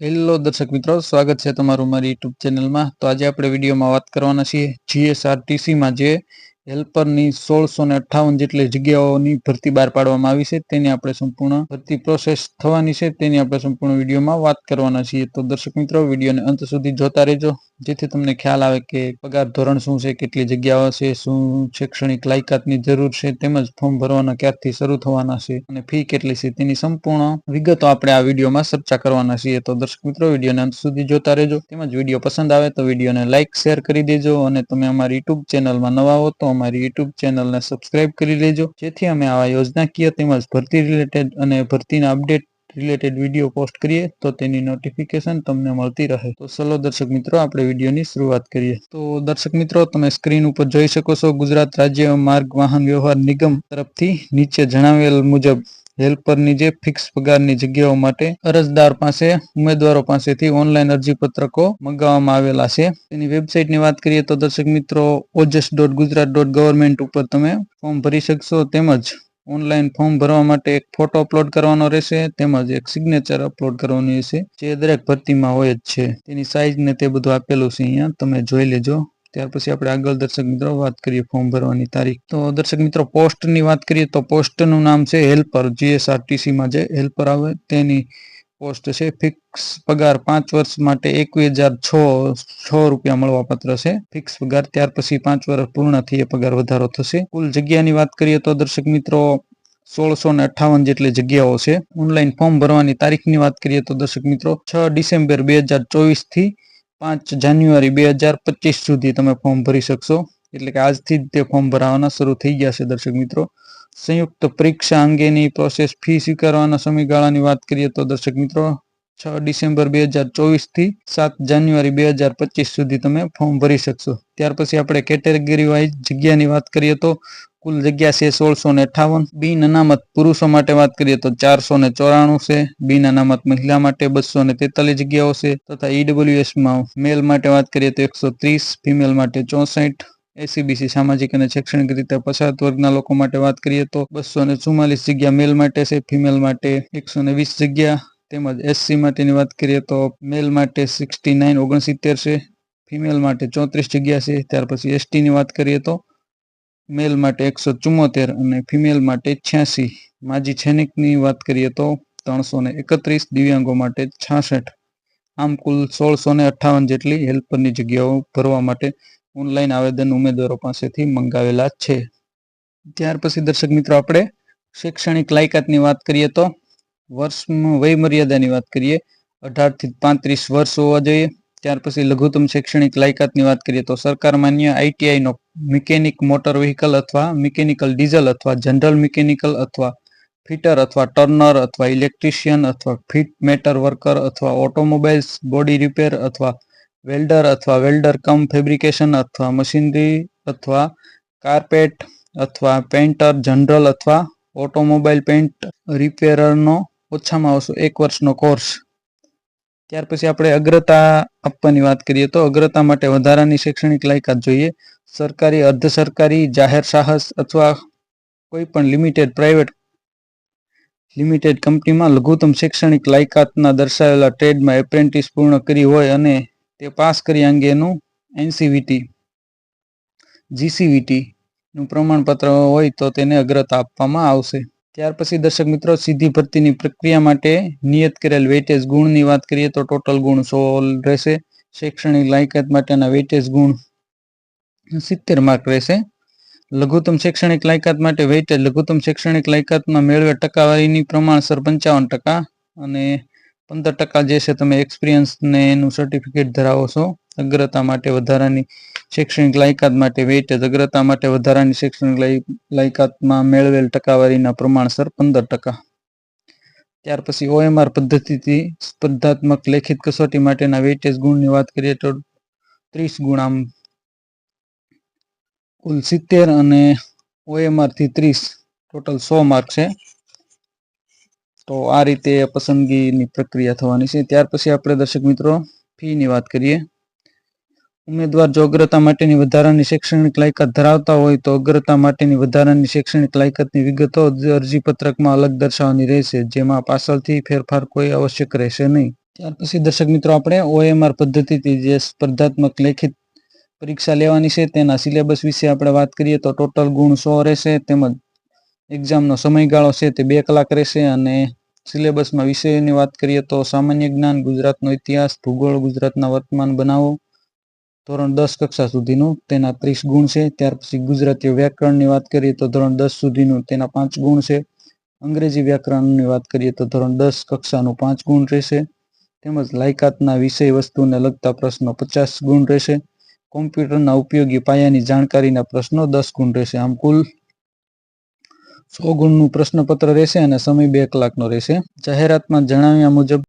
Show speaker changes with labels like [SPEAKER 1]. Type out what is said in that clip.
[SPEAKER 1] Hello દર્શક મિત્રો, સ્વાગત છે તમારું મારી યુટ્યુબ ચેનલમાં. તો આજે આપણે વિડીયોમાં વાત કરવાના છીએ જીએસઆરટીસીમાં જે હેલ્પરની સોળસો ને અઠ્ઠાવન જેટલી જગ્યાઓની ભરતી બહાર પાડવામાં આવી છે, તેની આપણે સંપૂર્ણ ભરતી પ્રોસેસ થવાની છે, તેની આપણે સંપૂર્ણ વિડીયોમાં વાત કરવાના છીએ. તો દર્શક મિત્રો, વિડીયોને અંત સુધી જોતા રહેજો, જેથી તમને ખ્યાલ આવે કે પગાર ધોરણ શું છે, કેટલી જગ્યાઓ છે, શું શૈક્ષણિક લાયકાતની જરૂર છે, તેમજ ફોર્મ ભરવાના ક્યારથી શરૂ થવાના છે અને ફી કેટલી છે, તેની સંપૂર્ણ વિગતો આપણે આ વિડીયોમાં ચર્ચા કરવાના છીએ. તો દર્શક મિત્રો, વિડીયોને અંત સુધી જોતા રહેજો. તેમજ વીડિયો પસંદ આવે તો વિડીયોને લાઇક શેર કરી દેજો અને તમે અમારી યુટ્યુબ ચેનલમાં નવા હો તો અમારી યુટ્યુબ ચેનલને સબસ્ક્રાઇબ કરી લેજો. જેથી અમે આવા યોજનાકીય તેમજ ભરતી રિલેટેડ અને ભરતીના અપડેટ રિલેટેડ વીડિયો પોસ્ટ કરીએ, તો તેની નોટિફિકેશન તમને મળતી રહે. તો ચલો દર્શક મિત્રો, આપણે વિડીયોની શરૂઆત કરીએ. તો દર્શક મિત્રો, તમે સ્ક્રીન ઉપર જોઈ શકો છો ગુજરાત રાજ્ય માર્ગ વાહન વ્યવહાર નિગમ તરફથી નીચે જણાવેલ મુજબ હેલ્પરની જે ફિક્સ પગારની જગ્યાઓ માટે અરજદાર પાસે, ઉમેદવારો પાસેથી ઓનલાઈન અરજી પત્રકો મંગાવવામાં આવેલા છે. તેની વેબસાઇટની વાત કરીએ તો દર્શક મિત્રો Ojas dot Gujarat dot government ઉપર તમે ફોર્મ ભરી શકશો. તેમજ ઓનલાઈન ફોર્મ ભરવા માટે એક ફોટો અપલોડ કરવાનો રહેશે, તેમજ એક સિગ્નેચર અપલોડ કરવાની રહેશે. જે દરેક ભરતીમાં હોય જ છે. તેની સાઇઝ ને તે બધું આપેલું છે અહીંયા. તમે જોઈ લેજો. ત્યાર પછી આપણે આગળ દર્શક મિત્રો વાત કરીએ ફોર્મ ભરવાની તારીખ. તો દર્શક મિત્રો, પોસ્ટની વાત કરીએ તો પોસ્ટનું નામ છે હેલ્પર. જીએસઆરટીસીમાં જે હેલ્પર આવે તેની પોસ્ટ છે ફિક્સ પગાર પાંચ વર્ષ માટે એકવીસ હજાર છ રૂપિયા મળવાપાત્ર છે. ફિક્સ પગાર, ત્યાર પછી પાંચ વર્ષ પૂર્ણ થઈ એ પગાર વધારો થશે. કુલ જગ્યાની વાત કરીએ તો દર્શક મિત્રો, સોળસો ને અઠાવન જેટલી જગ્યાઓ છે. ઓનલાઈન ફોર્મ ભરવાની તારીખની વાત કરીએ તો દર્શક મિત્રો, છ ડિસેમ્બર બે હજાર ચોવીસથી પાંચ જાન્યુઆરી બે હજાર પચીસ સુધી તમે ફોર્મ ભરી શકશો. એટલે કે આજથી જ તે ફોર્મ ભરાવાના શરૂ થઈ ગયા છે, દર્શક મિત્રો. સંયુક્ત પરીક્ષા અંગેની પ્રોસેસ ફી સ્વીકારવાના સમયગાળાની વાત કરીએ તો દર્શક મિત્રો, છ ડિસેમ્બર બે હજાર ચોવીસથી સાત જાન્યુઆરી બે હજાર પચીસ સુધી તમે ફોર્મ ભરી શકશો. ત્યાર પછી આપણે કેટેગરી વાઇઝ જગ્યાની વાત કરીએ તો કુલ જગ્યા છે સોળસો ને અઠાવન. બિન અનામત પુરુષો માટે વાત કરીએ તો ચારસો ને ચોરાણું છે. બિન અનામત મહિલા માટે બસો ને તેતાલીસ જગ્યાઓ છે તથા ઈડબ્લ્યુએસમાં મેલ માટે વાત કરીએ તો એકસો ત્રીસ, ફિમેલ માટે ચોસઠ એસીબીસી સામાજિક અને શૈક્ષણિક રીતે પછાત વર્ગના લોકો માટે વાત કરીએ તો બસો ને ચુમ્માલીસ જગ્યા મેલ માટે છે, ફિમેલ માટે એકસો ને વીસ જગ્યા, તેમજ એસસી માટેની વાત કરીએ તો મેલ માટે સિક્સટી નાઇન, ઓગણસિત્તેર છે, ફિમેલ માટે ચોત્રીસ જગ્યા છે, ત્યાર પછી એસટીની વાત કરીએ તો મેલ માટે એકસો ચુમ્મોતેર અને ફિમેલ માટે છ્યાસી. માજી સૈનિકની વાત કરીએ તો ત્રણસો ને એકત્રીસ, દિવ્યાંગો માટે છાસઠ. આમ કુલ સોળસો ને અઠ્ઠાવન જેટલી હેલ્પરની જગ્યાઓ ભરવા માટે ઓનલાઈન આવેદન ઉમેદવારો પાસેથી મંગાવેલા છે. ત્યાર પછી દર્શક મિત્રો, આપણે શૈક્ષણિક લાયકાતની વાત કરીએ તો વર્ષમાં વય મર્યાદાની વાત કરીએ. અઢારથી પાંત્રીસ વર્ષ હોવા જોઈએ. ત્યાર પછી લઘુત્તમ શૈક્ષણિક લાયકાતની વાત કરીએ તો સરકાર માન્ય આઈટીઆઈ નો મિકેનિક મોટર વ્હીકલ અથવા મિકેનિકલ ડીઝલ અથવા જનરલ મિકેનિકલ અથવા ફિટર અથવા ટર્નર અથવા ઇલેક્ટ્રિશિયન અથવા ફિટ મેટર વર્કર અથવા ઓટોમોબાઈલ્સ બોડી રિપેર અથવા વેલ્ડર અથવા વેલ્ડર કમ ફેબ્રિકેશન અથવા મશીનરી અથવા કાર્પેટ અથવા પેન્ટર જનરલ અથવા ઓટોમોબાઈલ પેન્ટ રિપેરરનો ઓછામાં ઓછો એક વર્ષનો કોર્સ. ત્યાર પછી આપણે અગ્રતા આપવાની વાત કરીએ તો અગ્રતા માટે વધારાની શૈક્ષણિક લાયકાત જોઈએ. સરકારી અર્ધ સરકારી જાહેર સાહસ અથવા કોઈ પણ લિમિટેડ પ્રાઇવેટ લિમિટેડ કંપનીમાં લઘુત્તમ શૈક્ષણિક લાયકાતના દર્શાવેલા ટ્રેડમાં એપ્રેન્ટિસ પૂર્ણ કરી હોય અને તે પાસ કરી અંગેનું એનસીવીટી જીસીવીટીનું પ્રમાણપત્ર હોય તો તેને અગ્રતા આપવામાં આવશે. ત્યાર પછી દર્શક મિત્રો સીધી ભરતીની પ્રક્રિયા માટે નિયત કરેલ વેટેજ ગુણની વાત કરીએ તો ટોટલ ગુણ સો રહેશે. શૈક્ષણિક લાયકાત માટેના વેટેજ ગુણ સિત્તેર માર્ક રહેશે. લઘુત્તમ શૈક્ષણિક લાયકાત માટે વેટેજ લઘુત્તમ શૈક્ષણિક લાયકાતમાં મેળવે ટકાવારીની પ્રમાણસર પંચાવન ટકા અને પંદર ટકા જે છે તમે એક્સપિરિયન્સને એનું સર્ટિફિકેટ ધરાવો છો. અગ્રતા માટે વધારાની શૈક્ષણિક લાયકાત માટે વેટેજ અગ્રતા માટે વધારાની શૈક્ષણિક લાયકાતમાં મેળવેલ ટકાવારીના પ્રમાણસર પંદર ટકા. ત્યાર પછી ઓએમઆર પદ્ધતિથી સ્પર્ધાત્મક લેખિત કસોટી માટેના વેટેજ ગુણની વાત કરીએ તો ત્રીસ ગુણ આમ. કુલ સિત્તેર અને ઓએમઆરથી ત્રીસ, ટોટલ સો માર્ક છે. તો આ રીતે પસંદગીની પ્રક્રિયા થવાની છે. ત્યાર પછી આપણે દર્શક મિત્રો ફીની વાત કરીએ. ઉમેદવાર જો અગ્રતા માટેની વધારાની શૈક્ષણિક લાયકાત ધરાવતા હોય તો અગ્રતા માટેની વધારાની શૈક્ષણિક લાયકાતની વિગતો અરજીપત્રકમાં અલગ દર્શાવવાની રહેશે, જેમાં પાછળથી ફેરફાર કોઈ આવશ્યક રહેશે નહીં. ત્યાર પછી દર્શક મિત્રો, આપણે ઓએમઆર પદ્ધતિથી જે સ્પર્ધાત્મક લેખિત પરીક્ષા લેવાની છે તેના સિલેબસ વિશે આપણે વાત કરીએ તો ટોટલ ગુણ સો રહેશે, તેમજ એક્ઝામનો સમયગાળો છે તે બે કલાક રહેશે, અને સિલેબસમાં વિષયોની વાત કરીએ તો સામાન્ય જ્ઞાન, ગુજરાતનો ઇતિહાસ, ભૂગોળ, ગુજરાતના વર્તમાન બનાવો ધોરણ દસ કક્ષા સુધીનું, તેના ત્રીસ ગુણ છે. ત્યાર પછી ગુજરાતી વ્યાકરણની વાત કરીએ તો ધોરણ દસ સુધીનું, તેના પાંચ ગુણ છે. અંગ્રેજી વ્યાકરણની વાત કરીએ તો ધોરણ દસ કક્ષાનું પાંચ ગુણ રહેશે. તેમજ લાયકાતના વિષય વસ્તુને લગતા પ્રશ્નો પચાસ ગુણ રહેશે. કોમ્પ્યુટરના ઉપયોગી પાયાની જાણકારીના પ્રશ્નો દસ ગુણ રહેશે. આમ કુલ સો ગુણનું પ્રશ્નપત્ર રહેશે અને સમય બે કલાકનો રહેશે. જાહેરાતમાં જણાવ્યા મુજબ